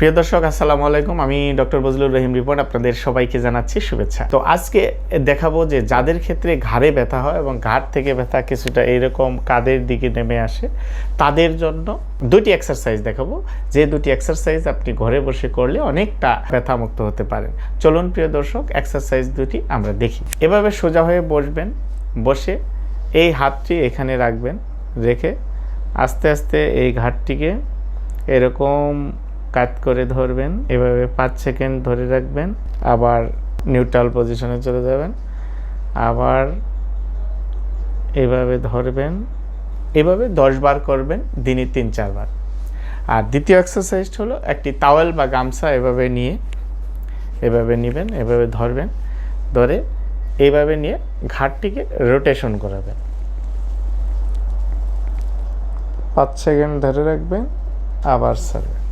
প্রিয় দর্শক, আসসালামু আলাইকুম। আমি ডক্টর বজলুর রহিম রিপোর্ট, আপনাদের সবাইকে জানাচ্ছি শুভেচ্ছা। তো আজকে দেখাবো যে যাদের ক্ষেত্রে ঘাড়ে ব্যথা হয় এবং ঘাড় থেকে ব্যথা কিছুটা এইরকম কাদের দিকে নেমে আসে, তাদের জন্য দুটি এক্সারসাইজ দেখাবো। যে দুটি এক্সারসাইজ আপনি ঘরে বসে করলে অনেকটা ব্যথা মুক্ত হতে পারেন। চলুন প্রিয় দর্শক এক্সারসাইজ দুটি আমরা দেখি। এভাবে সোজা হয়ে বসবেন, বসে এই হাতটি এখানে রাখবেন, রেখে আস্তে আস্তে এই ঘাটটিকে এরকম কাট করে ধরবেন, এভাবে পাঁচ সেকেন্ড ধরে রাখবেন, আবার নিউট্রাল পজিশনে চলে যাবেন, আবার এভাবে ধরবেন, এভাবে দশ বার করবেন, দিনে তিন চারবার আর দ্বিতীয় এক্সারসাইজটা হলো একটি তাওয়েল বা গামছা এভাবে নিয়ে, এভাবে নেবেন, এভাবে ধরবেন, ধরে এইভাবে নিয়ে ঘাটটিকে রোটেশন করাবেন। পাঁচ সেকেন্ড ধরে রাখবেন, আবার ছাড়বেন